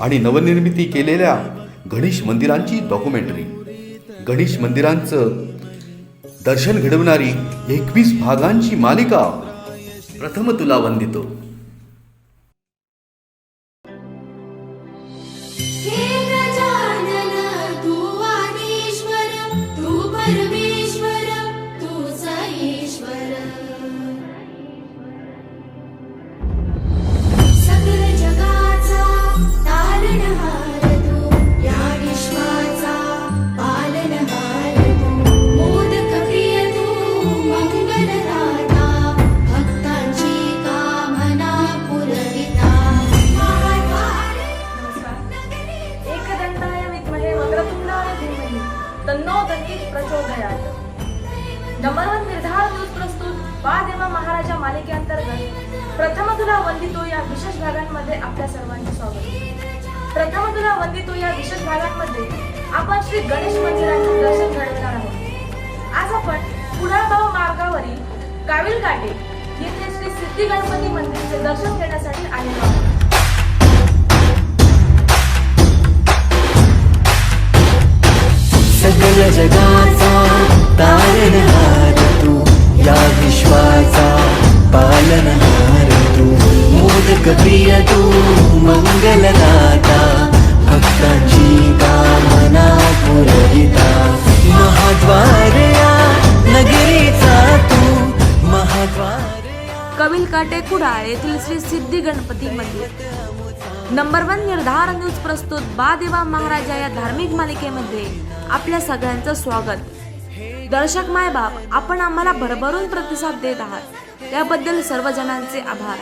आणि नवनिर्मिती केलेल्या गणेश मंदिरांची डॉक्युमेंटरी गणेश मंदिरांचं दर्शन घडवणारी एकवीस भागांची मालिका प्रथम तुला वंदितो. दन्ती प्रचोदयात् न्यूज प्रस्तुत महाराजा मालिकेअंतर्गत प्रथम तुला वंदितो या विशेष भागांमध्ये आपल्या सर्वांचे स्वागत. प्रथम तुला वंदितो या विशेष भागांमध्ये आपण श्री गणेश मंदिराचे दर्शन घडवणार आहोत. आज आपण मार्गावरील काविल काटे येथे श्री सिद्धी गणपती दर्शन घेण्यासाठी आलेलो आहोत. सकल तारणहार तू या विश्वाचा पालनहार तू. मोदक प्रिय तू मंगलदाता भक्ताची कामना पुरविता. महाद्वार नगरीचा तू महाद्वार कविल काटे कुडाळ येथील श्री सिद्धी गणपती मंदिर. नंबर वन निर्धार न्यूज प्रस्तुत बा देवा महाराजा या धार्मिक मालिकेमध्ये. आपल्या सगळ्यांचं स्वागत. दर्शक मायबाप आपण आम्हाला भरभरून प्रतिसाद देत आहात. त्याबद्दल सर्व जणांचे आभार.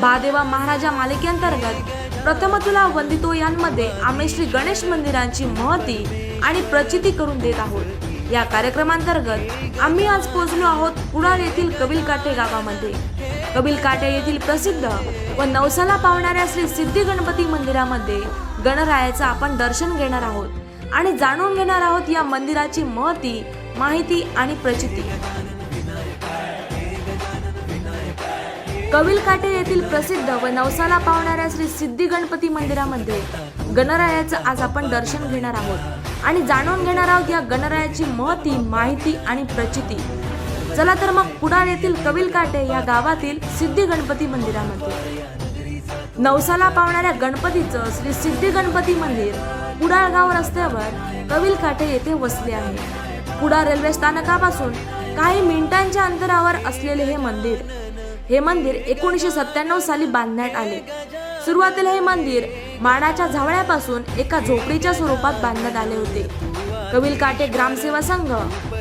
बादेवा महाराजा मालिकेअंतर्गत प्रथमतुला वंदितो यांमध्ये आम्ही श्री गणेश मंदिरांची महती आणि प्रचिती करून देत आहोत. या कार्यक्रमांतर्गत आम्ही आज पोहोचलो आहोत कुडाळ येथील कबिल काठे गावामध्ये. कबिल काटे येथील प्रसिद्ध व नवसाला पावणाऱ्या श्री सिद्धी गणपती मंदिरामध्ये गणरायाचं आपण दर्शन घेणार आहोत आणि जाणून घेणार आहोत या मंदिराची महती माहिती आणि प्रचिती. कविल काटे येथील प्रसिद्ध व नवसाला पावणाऱ्या श्री सिद्धी गणपती मंदिरामध्ये गणरायाचं आज आपण दर्शन घेणार आहोत. आणि जाणून घेणार आहोत या गणरायाची महती माहिती आणि प्रचिती. चला तर मग कुडाळ येथील कविल काटे या गावातील सिद्धी गणपती मंदिरामध्ये. नवसाला पावणाऱ्या गणपतीचं श्री सिद्धी गणपती मंदिर कुडाळगाव रस्त्यावर कविल काटे येथे वसले आहे. कुडा रेल्वे स्थानकापासून काही मिनिटांच्या अंतरावर असलेले हे मंदिर. हे मंदिर एकोणीसशे सत्त्याण्णव साली बांधण्यात आले. सुरुवातीला हे मंदिर माडाच्या झावळ्यापासून एका झोपडीच्या स्वरूपात बांधण्यात आले होते. कविल काटे ग्रामसेवा संघ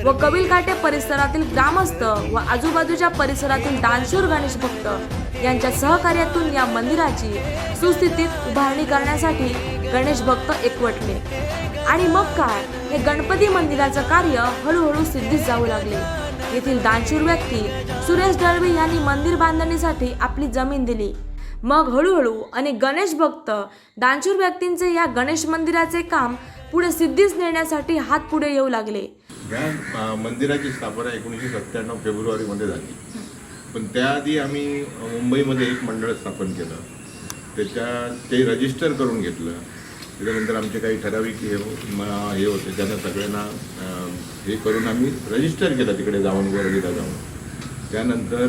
व कविल काटे परिसरातील ग्रामस्थ व आजूबाजूच्या परिसरातील दानशूर गणेश भक्त यांच्या सहकार्यातून या मंदिराची सुस्थितीत उभारणी करण्यासाठी गणेश भक्त एकवटले. आणि मग काय? हे गणपती मंदिराचं कार्य हळूहळू सिद्धीस जाऊ लागले. येथील दानशूर व्यक्ती सुरेश दळवी यांनी मंदिर बांधणीसाठी आपली जमीन दिली. मग हळूहळू आणि गणेश भक्त दानशूर व्यक्तींचे या गणेश मंदिराचे काम पुढे सिद्धीस नेण्यासाठी हात पुढे येऊ लागले. मंदिराची स्थापना एकोणीसशे सत्त्याण्णव फेब्रुवारीमध्ये झाली. पण त्याआधी आम्ही मुंबईमध्ये एक मंडळ स्थापन केलं. त्याच्या ते रजिस्टर करून घेतलं. त्याच्यानंतर आमचे काही ठराविक हे हो- म- हे होते. त्यांना सगळ्यांना हे करून आम्ही रजिस्टर केलं तिकडे जाऊन वरळीला जाऊन. त्यानंतर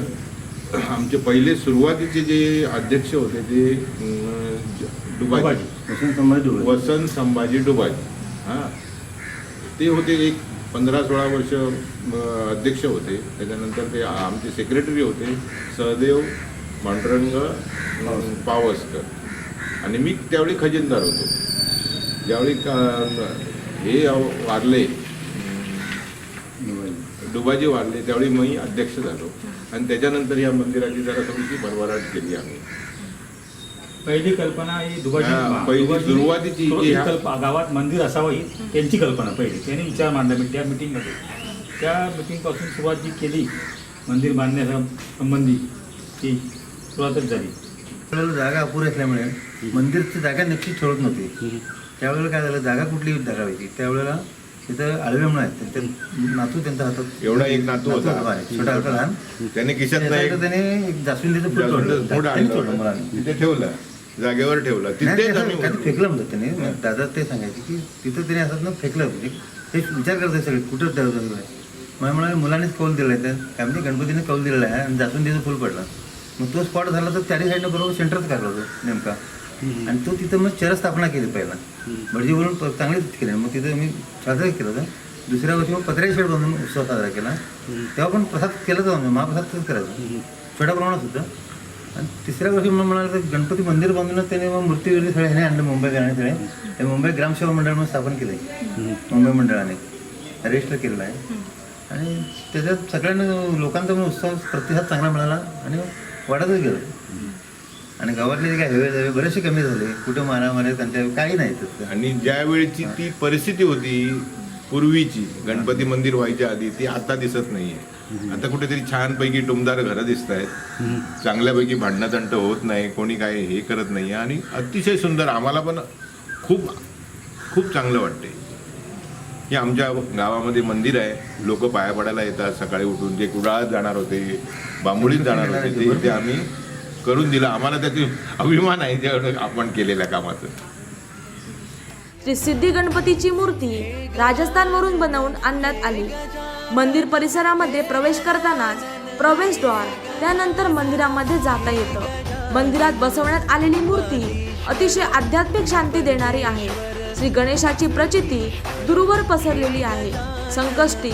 आमचे पहिले सुरुवातीचे जे अध्यक्ष होते ते अ, ज- डुबाजी. वसंत संभाजी डुबाजी. हां. ते होते एक पंधरा सोळा वर्ष अध्यक्ष होते. त्याच्यानंतर ते आमचे सेक्रेटरी होते सहदेव पांडुरंग पावसकर. आणि मी त्यावेळी खजिनदार होतो. ज्यावेळी का- हे वारले डुबाजी वारले त्यावेळी मी अध्यक्ष झालो. आणि त्याच्यानंतर या मंदिराची जरा थोडीशी भरभराट केली आम्ही. पहिली कल्पना ही दुबाजी पहिली सुरुवातीची गावात मंदिर असावं ही त्यांची कल्पना पहिली. त्यांनी विचार मांडला मी त्या मिटिंगमध्ये. त्या मिटिंगपासून सुरुवात जी केली मंदिर बांधण्याच्या संबंधी ती सुरुवातच झाली. जागा अपुरी असल्यामुळे मंदिरची जागा निश्चित ठरत नव्हती. त्यावेळेला काय झालं जागा कुठली जागा व्हायची त्यावेळेला तिथं आळवे म्हणून आहेत त्यांचे नातू त्यांच्या हातात एवढा एक नातू होता. छोटा होता लहान. त्याने त्याच्यानंतर त्याने एक जास्वंदीचं फुल तोडलं. मोठं त्यांनी तोडलं. मला तिथे ठेवलं. जागेवर ठेवला. काहीतरी फेकलं म्हणतात त्याने. मग दादा ते सांगायचे की तिथं त्याने असं ना फेकलं म्हणजे ते विचार करतात सगळे कुठं काय मला म्हणाले मुलांनीच कौल दिला आहे त्या. काय म्हणजे गणपतीने कौल दिलेला आहे आणि तिथं फुल पडला. मग तो स्पॉट झाला तर चारी साईडनं बरोबर सेंटरच काढला होतो नेमका. आणि तो तिथं मग चर स्थापना केली पहिला. भटजीवरून चांगलीच केली. मग तिथं मी साजरा केलं होतं. दुसऱ्या वर्षी मग पत्र्याची शेड बांधून उत्सव साजरा केला. तेव्हा पण प्रसाद केलाच होता महाप्रसादच करायचा. छोट्या प्रमाणात होतं. आणि तिसऱ्या वर्षी मला म्हणाले तर गणपती मंदिर बांधून त्याने मग मूर्ती वगैरे सगळे ह्याने आणलं मुंबई गाणे सगळे. ते मुंबई ग्रामसेवा मंडळ म्हणून स्थापन केलं आहे मुंबई मंडळाने. रजिस्टर केलेलं आहे. आणि त्याच्यात सगळ्यांना लोकांचा पण उत्साह प्रतिसाद चांगला मिळाला आणि वाढतच गेलं. आणि गावातले जे काय हवे हवे बरेचसे कमी झाले. कुठं मारा मारे त्यांच्या काही नाही. आणि ज्या वेळची ती परिस्थिती होती पूर्वीची गणपती मंदिर व्हायच्या आधी ती आता दिसत नाहीये. आता कुठेतरी छानपैकी टुमदार घरं दिसत आहेत. चांगल्यापैकी भांडणतंट होत नाही कोणी काय हे करत नाही आणि अतिशय सुंदर आम्हाला पण खूप खूप चांगलं वाटते की आमच्या गावामध्ये मंदिर आहे. लोक पाया पडायला येतात सकाळी उठून जे कुडाळात जाणार होते बांबोळीत जाणार होते ते आम्ही करून दिलं. आम्हाला त्याची अभिमान आहे आपण केलेल्या कामाचं. श्री सिद्धी गणपतीची मूर्ती राजस्थानवरून बनवून आणण्यात आली. मंदिर परिसरामध्ये प्रवेश करतानाच प्रवेशद्वार त्यानंतर मंदिरामध्ये जाता येतं. मंदिरात बसवण्यात आलेली मूर्ती अतिशय आध्यात्मिक शांती देणारी आहे. श्री गणेशाची प्रचिती दूरवर पसरलेली आहे. संकष्टी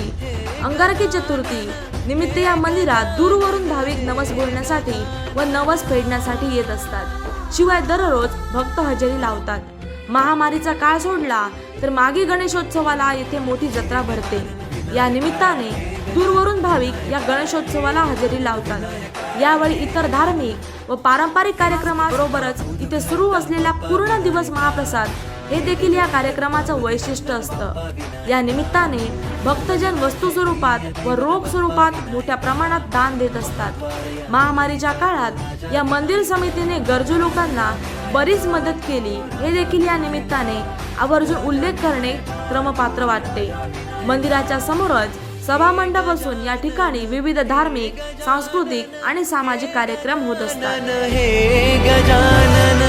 अंगारकी चतुर्थी निमित्त या मंदिरात दूरवरून भाविक नवस बोलण्यासाठी व नवस फेडण्यासाठी येत असतात. शिवाय दररोज भक्त हजेरी लावतात. महामारीचा काळ सोडला तर मागे गणेशोत्सवाला येथे मोठी जत्रा भरते. या निमित्ताने दूरवरून भाविक या गणेशोत्सवाला हजेरी लावतात. यावेळी इतर धार्मिक व पारंपरिक कार्यक्रमाबरोबरच इथे सुरू असलेला पूर्ण दिवस महाप्रसाद हे देखील या कार्यक्रमाचं वैशिष्ट्य असतं. या निमित्ताने भक्तजन वस्तू स्वरूपात व रोख स्वरूपात मोठ्या प्रमाणात दान देत असतात. महामारीच्या काळात या मंदिर समितीने गरजू लोकांना बरीच मदत केली. हे देखील या निमित्ताने आवर्जून उल्लेख करणे क्रमपात्र वाटते. मंदिराच्या समोरच सभामंडप असून या ठिकाणी विविध धार्मिक सांस्कृतिक आणि सामाजिक कार्यक्रम होत असतात. हे गजानन.